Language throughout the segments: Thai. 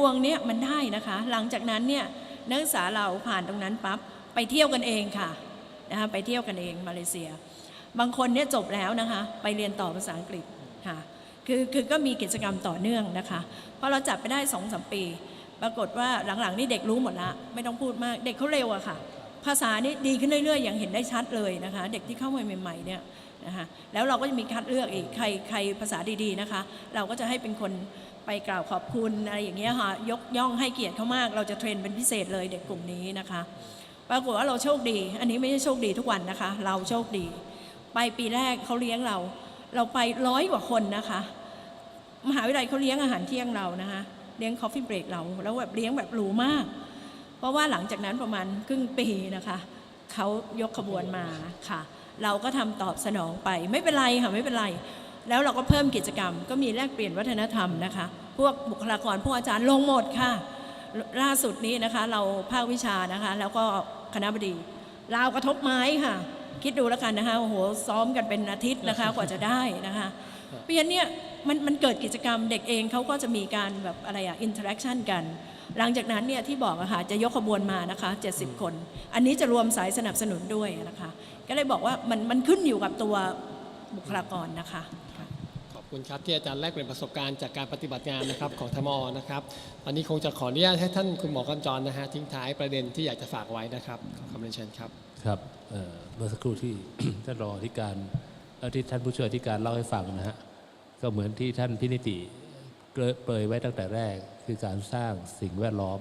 พวงเนี้ยมันได้นะคะ หลังจากนั้นเนี่ยนักศึกษาเราผ่านตรงนั้นปั๊บไปเที่ยวกันเองค่ะนะคะไปเที่ยวกันเองมาเลเซีย บางคนเนี่ยจบแล้วนะคะ ไปเรียนต่อภาษาอังกฤษค่ะคือคือก็มีกิจกรรมต่อเนื่องนะคะเพราะเราจับไปได้สองสมปี ปรากฏว่าหลังๆนี่เด็กรู้หมดละไม่ต้องพูดมากเด็กเขาเร็วอะค่ะ ภาษานี่ดีขึ้นเรื่อยๆ อย่างเห็นได้ชัดเลยนะคะ เด็กที่เข้ามาใหม่ๆเนี่ยนะคะแล้วเราก็จะมีคัดเลือกอีกใครใครภาษาดีๆนะคะ เราก็จะให้เป็นคนไปกล่าวขอบคุณอะไรอย่างเงี้ยค่ะยกย่องให้เกียรติเขามาก เราจะเทรนเป็นพิเศษเลยเด็กกลุ่มนี้นะคะ ปรากฏว่าเราโชคดี อันนี้ไม่ใช่โชคดีทุกวันนะคะ เราโชคดี ไปปีแรกเขาเลี้ยงเรา เราไปร้อยกว่าคนนะคะ มหาวิทยาลัยเขาเลี้ยงอาหารเที่ยงเรานะคะเลี้ยงคอฟฟี่เบรกเราแล้วแบบเลี้ยงแบบหรูมาก เพราะว่าหลังจากนั้นประมาณครึ่งปีนะคะเขายกขบวนมาค่ะ เราก็ทำตอบสนองไปไม่เป็นไรค่ะไม่เป็นไร แล้วเราก็เพิ่มกิจกรรม ก็มีแลกเปลี่ยนวัฒนธรรมนะคะ พวกบุคลากรพวกอาจารย์ลงหมดค่ะ ล่าสุดนี้นะคะ เราภาควิชานะคะ แล้วก็คณะบดีลาวกระทบไม้ค่ะ คิดดูแล้วกันนะคะโอ้โหซ้อมกันเป็นอาทิตย์นะคะกว่าจะได้นะคะเพราะฉะนั้นเนี่ยมันมันเกิดกิจกรรมเด็กเองเขาก็จะมีการแบบอะไรอะอินเทอร์แอคชั่นกัน หลังจากนั้นเนี่ยที่บอกอะค่ะจะยกขบวนมานะคะ 70 คน อันนี้จะรวมสายสนับสนุนด้วยนะคะ ก็เลยบอกว่ามันมันขึ้นอยู่กับตัวบุคลากรนะคะขอบคุณครับที่อาจารย์แลกเปลี่ยนประสบการณ์จากการปฏิบัติงานนะครับของธมอนะครับตอนนี้คงจะขออนุญาตให้ท่านคุณหมอกำจรนะฮะทิ้งท้ายประเด็นที่อยากจะฝากไว้นะครับขอคำเรียนเชิญครับครับเอ่อเมื่อสักครู่ที่ท่านรองอธิการเอ่อที่ท่านผู้ช่วยอธิการเล่าให้ฟังนะฮะก็เหมือนที่ท่านพินิติเกริ่นเปรยไว้ตั้งแต่แรก คือการสร้างสิ่งแวดล้อม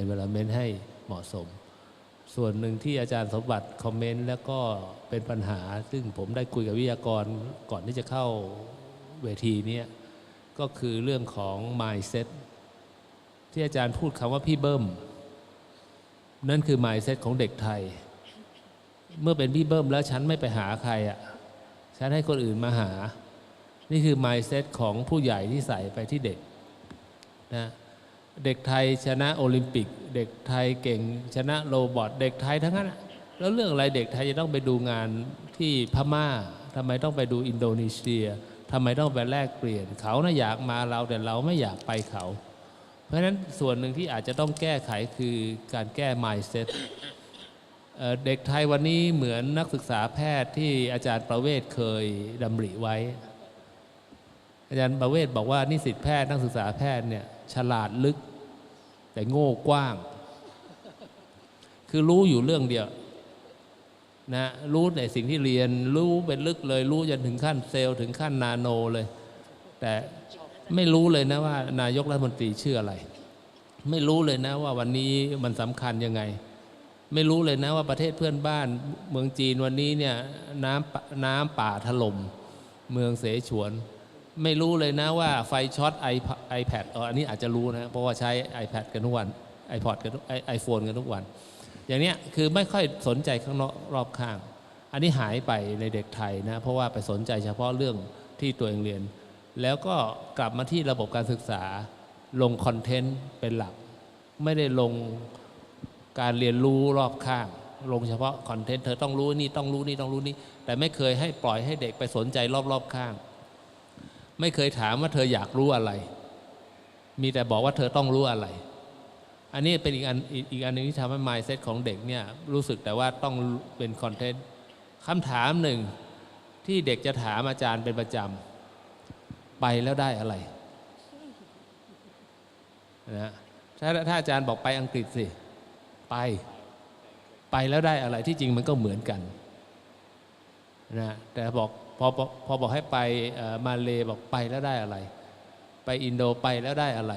environment ให้เหมาะสม ส่วนหนึ่งที่อาจารย์สมบัติคอมเมนต์แล้วก็เป็นปัญหา ซึ่งผมได้คุยกับวิทยากรก่อนที่จะเข้าเวทีนี้ก็คือเรื่องของ mindset ที่อาจารย์พูดคำว่าพี่เบิ้มนั่นคือ mindset ของเด็กไทย เมื่อเป็นพี่เบิ้มแล้วฉันไม่ไปหาใครอะฉันให้คนอื่นมาหา นี่คือ mindset ของผู้ใหญ่ที่ใส่ไปที่เด็ก นะเด็กไทยชนะโอลิมปิก เด็กไทยเก่งชนะโรบอทเด็กไทยทั้งนั้นแล้วเรื่องอะไรเด็กไทยจะต้องไปดูงานที่พม่าทำไมต้องไปดูอินโดนีเซียทำไมต้องไปแลกเปลี่ยน เขาน่ะอยากมาเราแต่เราไม่อยากไปเขา เพราะฉะนั้นส่วนหนึ่งที่อาจจะต้องแก้ไขคือการแก้ mindset เเด็กไทยวันนี้เหมือนนักศึกษาแพทย์ที่อาจารย์ประเวศเคยดำริไว้ อาจารย์ประเวศบอกว่านิสิตแพทย์นักศึกษาแพทย์เนี่ยฉลาดลึก แต่โง่กว้าง คือรู้อยู่เรื่องเดียวนะรู้ในสิ่งที่เรียนรู้เป็นลึกเลย รู้จนถึงขั้นเซลล์ถึงขั้นนาโนเลย แต่ไม่รู้เลยนะว่านายกรัฐมนตรีชื่ออะไร ไม่รู้เลยนะว่าวันนี้มันสำคัญยังไง ไม่รู้เลยนะว่าประเทศเพื่อนบ้าน เมืองจีนวันนี้เนี่ยน้ำน้ำป่าถล่มเมืองเสฉวน ไม่รู้เลยนะว่าไฟช็อตไอแพดอันนี้อาจจะรู้นะเพราะว่าใช้ iPad กันทุกวัน iPod กันไอโฟนกันทุกวัน อย่างเนี้ยคือไม่ค่อยสนใจข้างนอกรอบข้าง อันนี้หายไปในเด็กไทยนะเพราะว่าไปสนใจเฉพาะเรื่องที่ตัวเองเรียน แล้วก็กลับมาที่ระบบการศึกษาลงคอนเทนต์เป็นหลัก ไม่ได้ลงการเรียนรู้รอบข้าง ลงเฉพาะคอนเทนต์เธอต้องรู้นี่ต้องรู้นี่ต้องรู้นี่แต่ไม่เคยให้ปล่อยให้เด็กไปสนใจรอบๆข้าง ไม่เคยถามว่าเธออยากรู้อะไร มีแต่บอกว่าเธอต้องรู้อะไร อันนี้เป็นอีกอันอีกอันหนึงที่ทำให้ mindset ของเด็กเนี่ยรู้สึกแต่ว่าต้องเป็นคอนเทนต์คำถามหนึ่งที่เด็กจะถามอาจารย์เป็นประจำไปแล้วได้อะไรนะถ้าถ้าอาจารย์บอกไปอังกฤษสิ ไป ไปแล้วได้อะไรที่จริงมันก็เหมือนกันนะแต่บอก พอพอบอกให้ไปมาเลบอกไปแล้วได้อะไร ไปอินโดไปแล้วได้อะไร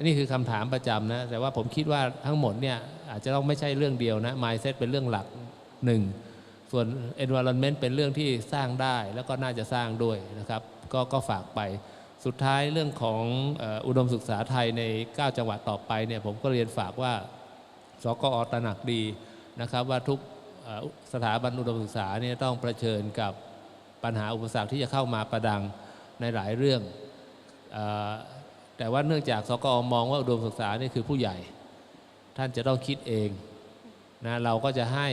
นนี้คือคำถามประจำนะ แต่ว่าผมคิดว่าทั้งหมดเนี่ยอาจจะต้องไม่ใช่เรื่องเดียวนะ mindset เป็นเรื่องหลักหนึ่งส่วน environment เป็นเรื่องที่สร้างได้แล้วก็น่าจะสร้างด้วยนะครับ ก็ก็ฝากไปสุดท้ายเรื่องของอุดมศึกษาไทยใน 9 จังหวัดต่อไปเนี่ยผมก็เรียนฝากว่าสกอตระหนักดีนะครับ ว่าทุกสถาบันอุดมศึกษาเนี่ยต้องเผชิญกับ ปัญหาอุปสรรคที่จะเข้ามาประดังในหลายเรื่องอแต่ว่าเนื่องจากสกอมองว่าอุดมศึกษานี่คือผู้ใหญ่ ท่านจะต้องคิดเองนะเราก็จะให้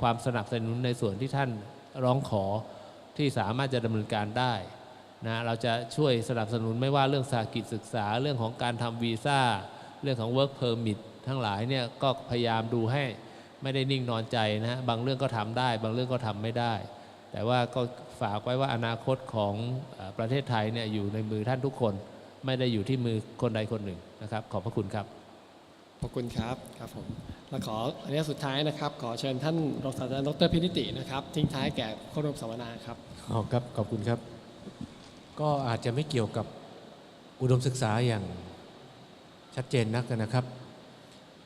ความสนับสนุนในส่วนที่ท่านร้องขอที่สามารถจะดำเนินการได้นะเราจะช่วยสนับสนุนไม่ว่าเรื่องสากิจศึกษาเรื่องของการทำวีซ่า เรื่องของ work permit ทั้งหลายเนี่ยก็พยายามดูให้ไม่ได้นิ่งนอนใจนะฮะบางเรื่องก็ทำได้ บางเรื่องก็ทำไม่ได้ แต่ว่าก็ ฝากไว้ว่าอนาคตของเอ่อประเทศไทยเนี่ยอยู่ในมือท่านทุกคน ไม่ได้อยู่ที่มือคนใดคนหนึ่งนะครับ ขอบพระคุณครับขอบคุณครับครับผมและขออันนี้สุดท้ายนะครับ ขอเชิญท่านรองศาสตราจารย์ดรพินิตินะครับ ทิ้งท้ายแก่เข้าร่วมสัมมนาครับอ๋อครับขอบคุณครับ ก็อาจจะไม่เกี่ยวกับอุดมศึกษาอย่างชัดเจนนักนะครับ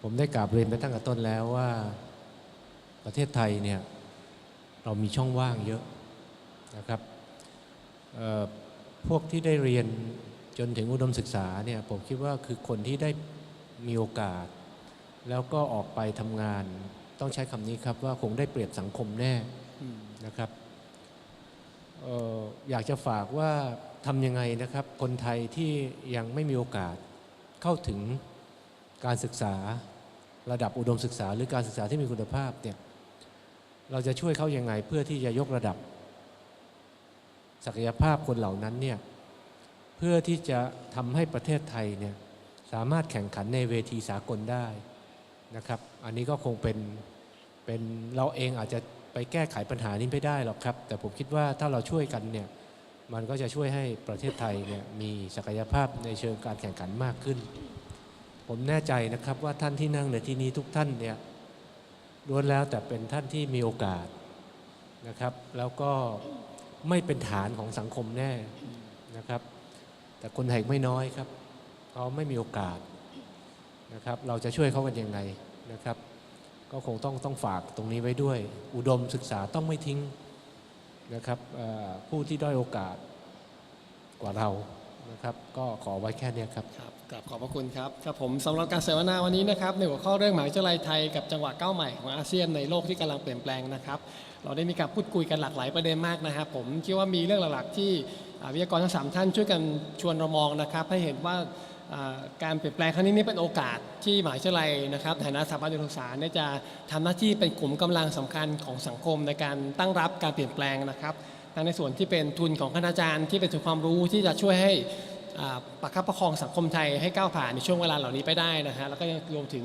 ผมได้กราบเรียนไปตั้งแต่ต้นแล้วว่าประเทศไทยเนี่ยเรามีช่องว่างเยอะ นะครับเอ่อพวกที่ได้เรียนจนถึงอุดมศึกษาเนี่ยผมคิดว่าคือคนที่ได้มีโอกาส แล้วก็ออกไปทำงาน ต้องใช้คำนี้ครับว่าคงได้เปรียบสังคมแน่นะครับเอ่ออยากจะฝากว่าทำยังไงนะครับ คนไทยที่ยังไม่มีโอกาสเข้าถึงการศึกษาระดับอุดมศึกษา หรือการศึกษาที่มีคุณภาพเนี่ยเราจะช่วยเขายังไงเพื่อที่จะยกระดับ ศักยภาพคนเหล่านั้นเนี่ยเพื่อที่จะทำให้ประเทศไทยเนี่ยสามารถแข่งขันในเวทีสากลได้นะครับ อันนี้ก็คงเป็นเป็นเราเองอาจจะไปแก้ไขปัญหานี้ไม่ได้หรอกครับ แต่ผมคิดว่าถ้าเราช่วยกันเนี่ยมันก็จะช่วยให้ประเทศไทยเนี่ยมีศักยภาพในเชิงการแข่งขันมากขึ้น ผมแน่ใจนะครับว่าท่านที่นั่งในที่นี้ทุกท่านเนี่ยล้วนแล้วแต่เป็นท่านที่มีโอกาสนะครับ แล้วก็ ไม่เป็นฐานของสังคมแน่นะครับ แต่คนไทยไม่น้อยครับเขาไม่มีโอกาสนะครับ เราจะช่วยเขากันยังไงนะครับ ก็คงต้องต้องฝากตรงนี้ไว้ด้วย อุดมศึกษาต้องไม่ทิ้งนะครับผู้ที่ด้อยโอกาสกว่าเรา นะครับ ก็ขอไว้แค่นี้ครับครับกราบขอบพระคุณครับครับผมสำหรับการเสวนาวันนี้นะครับในหัวข้อเรื่องหมหาวิทยาลัยไทยกับจังหวะก้าวใหม่ของอาเซียนในโลกที่กำลังเปลี่ยนแปลงนะครับ เราได้มีการพูดคุยกันหลากหลายประเด็นมากนะครับ ผมคิดว่ามีเรื่องหลักๆที่วิทยากรทั้งสามท่านช่วยกันชวนเรามองนะครับ ให้เห็นว่าการเปลี่ยนแปลงครั้งนี้นี่เป็นโอกาสที่หมหาวิทยาลัยนะครับในฐานะสถาบันอุดมศึกษาเนี่ยจะทำหน้าที่เป็นกลุ่มกำลังสำคัญของสังคมในการตั้งรับการเปลี่ยนแปลงนะครับ ทั้งในส่วนที่เป็นทุนของคณาจารย์ที่เป็นทุนความรู้ที่จะช่วยให้ประคับประคองสังคมไทยให้ก้าวผ่านในช่วงเวลาเหล่านี้ไปได้นะฮะแล้วก็ยังรวมถึง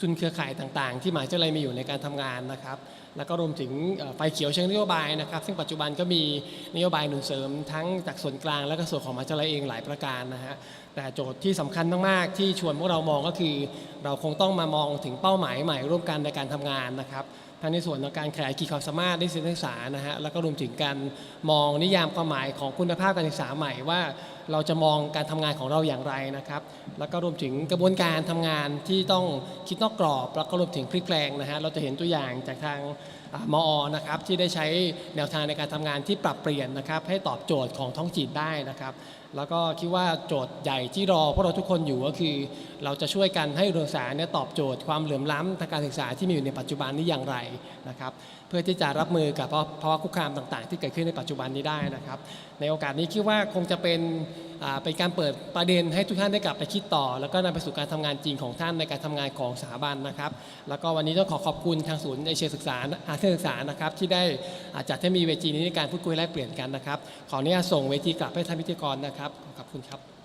ทุนเครือข่ายต่างๆ ที่มหาวิทยาลัยมีอยู่ในการทำงานนะครับ แล้วก็รวมถึงไฟเขียวเชิงนโยบายนะครับ ซึ่งปัจจุบันก็มีนโยบายหนุนเสริมทั้งจากส่วนกลางและก็ส่วนของมหาวิทยาลัยเองหลายประการนะฮะแต่โจทย์ที่สำคัญมากๆที่ชวนพวกเรามองก็คือ เราคงต้องมามองถึงเป้าหมายใหม่ร่วมกันในการทำงานนะครับ ทั้งในส่วนของการขยายขีดความสามารถในสื่อศึกษานะฮะแล้วก็รวมถึงการมองนิยามความหมายของคุณภาพการศึกษาใหม่ว่าเราจะมองการทำงานของเราอย่างไรนะครับ แล้วก็รวมถึงกระบวนการทำงานที่ต้องคิดนอกกรอบ แล้วก็รวมถึงพลิกแปลงนะฮะเราจะเห็นตัวอย่างจากทางมอนะครับที่ได้ใช้แนวทางในการทำงานที่ปรับเปลี่ยนนะครับให้ตอบโจทย์ของท้องถิ่นได้นะครับ แล้วก็คิดว่าโจทย์ใหญ่ที่รอพวกเราทุกคนอยู่ก็คือ เราจะช่วยกันให้โรงศึกษาเนี่ยตอบโจทย์ความเหลื่อมล้ำทางการศึกษาที่มีอยู่ในปัจจุบันนี้อย่างไรนะครับ เพื่อที่จะรับมือกับภาวะคุกคามต่างๆ ที่เกิดขึ้นในปัจจุบันนี้ได้นะครับ ในโอกาสนี้คิดว่าคงจะเป็นเป็นการเปิดประเด็นให้ทุกท่านได้กลับไปคิดต่อ แล้วก็นำไปสู่การทำงานจริงของท่านในการทำงานของสถาบันนะครับ แล้วก็วันนี้ต้องขอขอบคุณทางศูนย์เอเชียศึกษาอาเซียนศึกษานะครับที่ได้อาจัดให้มีเวทีนี้ในการพูดคุยแลกเปลี่ยนกันนะครับ ขออนุญาตส่งเวทีกลับให้ท่านพิธีกรนะครับขอบคุณครับ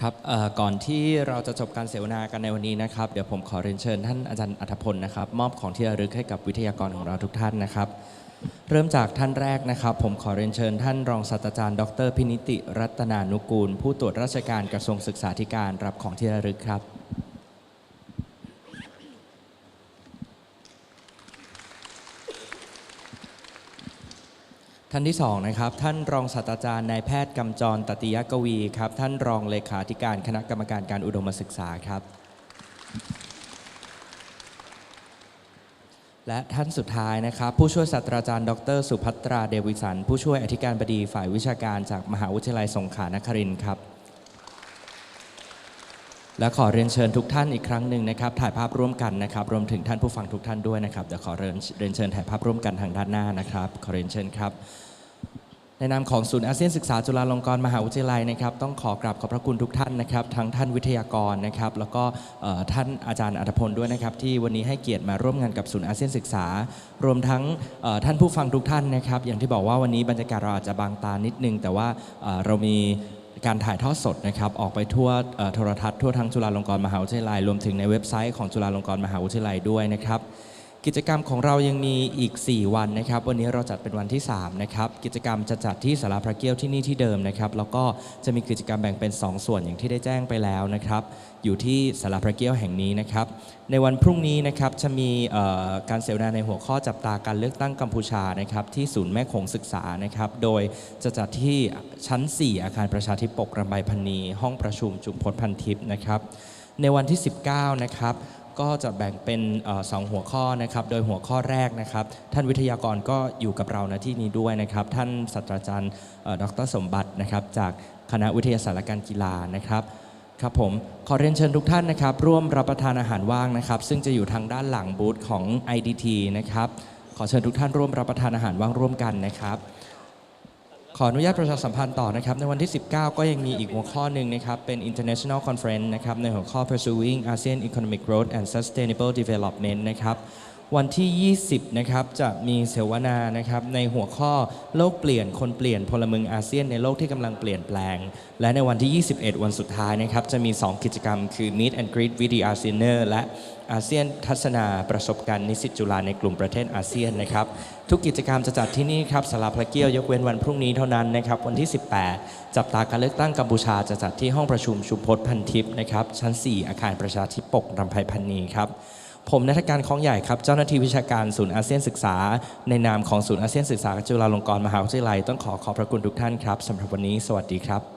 ครับก่อนที่เราจะจบการเสวนากันในวันนี้นะครับ เดี๋ยวผมขอเรียนเชิญท่านอาจารย์อัธพลนะครับ มอบของที่ระลึกให้กับวิทยากรของเราทุกท่านนะครับ เริ่มจากท่านแรกนะครับ ผมขอเรียนเชิญท่านรองศาสตราจารย์ ดรพินิติ รัตนานุกูล ผู้ตรวจราชการกระทรวงศึกษาธิการรับของที่ระลึกครับ ท่านที่สองนะครับท่านรองศาสตราจารย์นายแพทย์กำจรตติยกวีครับท่านรองเลขาธิการคณะกรรมการการอุดมศึกษาครับ และท่านสุดท้ายนะครับ ผู้ช่วยศาสตราจารย์ ดร สุภัตราเดวิสัน ผู้ช่วยอธิการบดีฝ่ายวิชาการจากมหาวิทยาลัยสงขลานครินทร์ครับ และขอเรียนเชิญทุกท่านอีกครั้งหนึ่งนะครับ ถ่ายภาพร่วมกันนะครับ รวมถึงท่านผู้ฟังทุกท่านด้วยนะครับเดี๋ยวขอเรียนเชิญถ่ายภาพร่วมกันทางด้านหน้านะครับ ขอเรียนเชิญครับ ในนามของศูนย์อาเซียนศึกษาจุฬาลงกรณ์มหาวิทยาลัยนะครับต้องขอกราบขอบพระคุณทุกท่านนะครับทั้งท่านวิทยากรนะครับแล้วก็ท่านอาจารย์อัธพลด้วยนะครับที่วันนี้ให้เกียรติมาร่วมงานกับศูนย์อาเซียนศึกษา รวมทั้งท่านผู้ฟังทุกท่านนะครับอย่างที่บอกว่าวันนี้บรรยากาศเราอาจจะบางตานิดนึง แต่ว่าเรามีการถ่ายทอดสดนะครับออกไปทั่วโทรทัศน์ทั่วทั้งจุฬาลงกรณ์มหาวิทยาลัยรวมถึงในเว็บไซต์ของจุฬาลงกรณ์มหาวิทยาลัยด้วยนะครับ กิจกรรมของเรายังมีอีก 4 วันนะครับ วันนี้เราจัดเป็นวันที่ 3 นะครับ กิจกรรมจะจัดที่สาราพระเกี้ยวที่นี่ที่เดิมนะครับ แล้วก็จะมีกิจกรรมแบ่งเป็น 2 ส่วนอย่างที่ได้แจ้งไปแล้วนะครับ อยู่ที่สาราพระเกี้ยวแห่งนี้นะครับ ในวันพรุ่งนี้นะครับจะมีการเสวนาในหัวข้อจับตาการเลือกตั้งกัมพูชานะครับที่ศูนย์แม่โขงศึกษานะครับ โดยจะจัดที่ชั้น 4 อาคารประชาธิปกรำไบพันนีห้องประชุมจุมพลพันทิพย์นะครับ ในวันที่ 19 นะครับ ก็จะแบ่งเป็นสองหัวข้อนะครับ โดยหัวข้อแรกนะครับ ท่านวิทยากรก็อยู่กับเราณที่นี้ด้วยนะครับ ท่านศาสตราจารย์ดรสมบัตินะครับ จากคณะวิทยาศาสตร์และการกีฬานะครับครับผมขอเรียนเชิญทุกท่านนะครับ ร่วมรับประทานอาหารว่างนะครับ ซึ่งจะอยู่ทางด้านหลังบูธของ IDT นะครับ ขอเชิญทุกท่านร่วมรับประทานอาหารว่างร่วมกันนะครับ ขออนุญาตประชาสัมพันธ์ต่อนะครับ ในวันที่ 19 ก็ยังมีอีกหัวข้อหนึ่งนะครับ เป็น international conference นะครับ ในหัวข้อ pursuing ASEAN economic growth and sustainable development นะครับ วันที่ 20 นะครับ จะมีเสวนานะครับในหัวข้อโลกเปลี่ยนคนเปลี่ยนพลเมืองอาเซียนในโลกที่กำลังเปลี่ยนแปลง และในวันที่ 21 วันสุดท้ายนะครับ จะมี 2 กิจกรรมคือ meet and greet with the ASEANer และอาเซียนทัศนาประสบการณ์นิสิตจุฬาในกลุ่มประเทศอาเซียนนะครับทุกกิจกรรมจะจัดที่นี่ครับสาราพระเกี้ยวยกเว้นวันพรุ่งนี้เท่านั้นนะครับวันที่ 18 จับตาการเลือกตั้งกัมพูชาจะจัดที่ห้องประชุมชุมพลพันทิพย์นะครับชั้น 4 อาคารประชาธิปกรำไพพันนีครับ ผมนักการคลองใหญ่ครับ เจ้าหน้าที่วิชาการศูนย์อาเซียนศึกษา ในนามของศูนย์อาเซียนศึกษาจุฬาลงกรณ์มหาวิทยาลัย ต้องขอขอบพระคุณทุกท่านครับสำหรับวันนี้ สวัสดีครับ